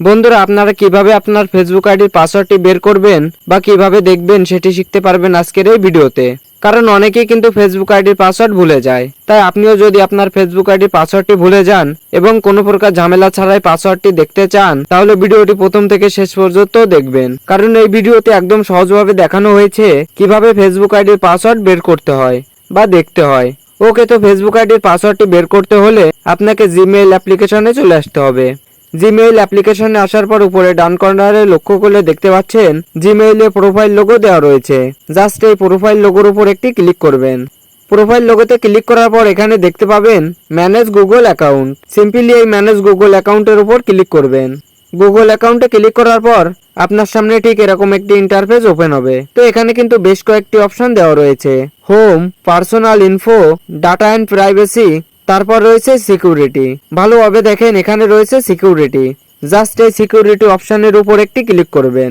বন্ধুরা, আপনারা কীভাবে আপনার ফেসবুক আইডির পাসওয়ার্ডটি বের করবেন বা কীভাবে দেখবেন সেটি শিখতে পারবেন আজকের এই ভিডিওতে। কারণ অনেকেই কিন্তু ফেসবুক আইডির পাসওয়ার্ড ভুলে যায়। তাই আপনিও যদি আপনার ফেসবুক আইডির পাসওয়ার্ডটি ভুলে যান এবং কোনো প্রকার ঝামেলা ছাড়াই পাসওয়ার্ডটি দেখতে চান, তাহলে ভিডিওটি প্রথম থেকে শেষ পর্যন্ত দেখবেন। কারণ এই ভিডিওতে একদম সহজভাবে দেখানো হয়েছে কীভাবে ফেসবুক আইডির পাসওয়ার্ড বের করতে হয় বা দেখতে হয়। ওকে, তো ফেসবুক আইডির পাসওয়ার্ডটি বের করতে হলে আপনাকে জিমেইল অ্যাপ্লিকেশনে চলে আসতে হবে। জিমেইল অ্যাপ্লিকেশনে আসার পর উপরে ডান কর্নারে লক্ষ্য করলে দেখতে পাচ্ছেন জিমেইলে প্রোফাইল লোগো দেওয়া রয়েছে। জাস্ট এই প্রোফাইল লোগোর উপর একটি ক্লিক করবেন। প্রোফাইল লোগোতে ক্লিক করার পর এখানে দেখতে পাবেন ম্যানেজ গুগল অ্যাকাউন্ট সিম্পলি এই ম্যানেজ গুগল অ্যাকাউন্টের উপর ক্লিক করবেন। গুগল অ্যাকাউন্টে ক্লিক করার পর আপনার সামনে ঠিক এরকম একটি ইন্টারফেস ওপেন হবে। তো এখানে কিন্তু বেশ কয়েকটি অপশন দেওয়া রয়েছে। Home personal info data and privacy তারপর রয়েছে সিকিউরিটি ভালোভাবে দেখেন, এখানে রয়েছে সিকিউরিটি জাস্ট এই সিকিউরিটি অপশনের উপর একটি ক্লিক করবেন।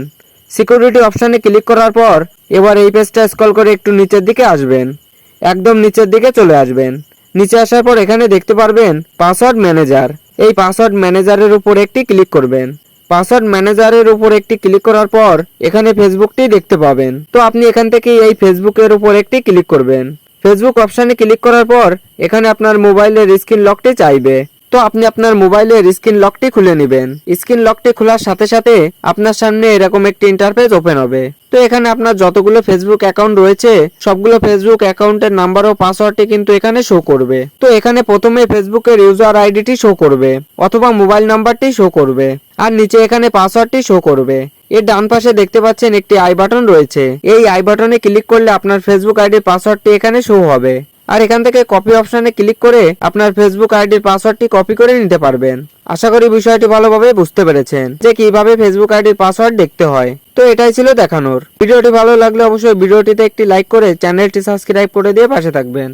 সিকিউরিটি অপশনে ক্লিক করার পর, এবার এই পেজটা স্ক্রল করে একটু নিচের দিকে আসবেন। একদম নিচের দিকে চলে আসবেন। নিচে আসার পর এখানে দেখতে পারবেন পাসওয়ার্ড ম্যানেজার এই পাসওয়ার্ড ম্যানেজারের উপর একটি ক্লিক করবেন। পাসওয়ার্ড ম্যানেজারের উপর একটি ক্লিক করার পর, এখানে ফেসবুকটি দেখতে পাবেন। তো আপনি এখান থেকে এই ফেসবুকের উপর একটি ক্লিক করবেন। ফেসবুক অপশানে ক্লিক করার পর, এখানে আপনার মোবাইলের স্ক্রিন লকটি চাইবে। তো আপনি আপনার মোবাইলের স্ক্রিন লকটি খুলে নেবেন। স্ক্রিন লকটি খোলার সাথে সাথে আপনার সামনে এরকম একটি ইন্টারফেস ওপেন হবে। তো এখানে আপনার যতগুলো ফেসবুক অ্যাকাউন্ট রয়েছে, সবগুলো ফেসবুক অ্যাকাউন্টের নাম্বার ও পাসওয়ার্ডটি কিন্তু এখানে শো করবে। তো এখানে প্রথমে ফেসবুকের ইউজার আইডিটি শো করবে, অথবা মোবাইল নাম্বারটি শো করবে, আর নিচে এখানে পাসওয়ার্ডটি শো করবে। এর ডান পাশে দেখতে পাচ্ছেন একটি আই বাটন রয়েছে। এই আই বাটনে ক্লিক করলে আপনার ফেসবুক আইডির পাসওয়ার্ডটি এখানে শো হবে। আর এখান থেকে কপি অপশনে ক্লিক করে আপনার ফেসবুক আইডির পাসওয়ার্ডটি কপি করে নিতে পারবেন। আশা করি বিষয়টি ভালোভাবে বুঝতে পেরেছেন যে কীভাবে ফেসবুক আইডির পাসওয়ার্ড দেখতে হয়। তো এটাই ছিল দেখানোর। ভিডিওটি ভালো লাগলে অবশ্যই ভিডিওটিতে একটি লাইক করে চ্যানেলটি সাবস্ক্রাইব করে দিয়ে পাশে থাকবেন।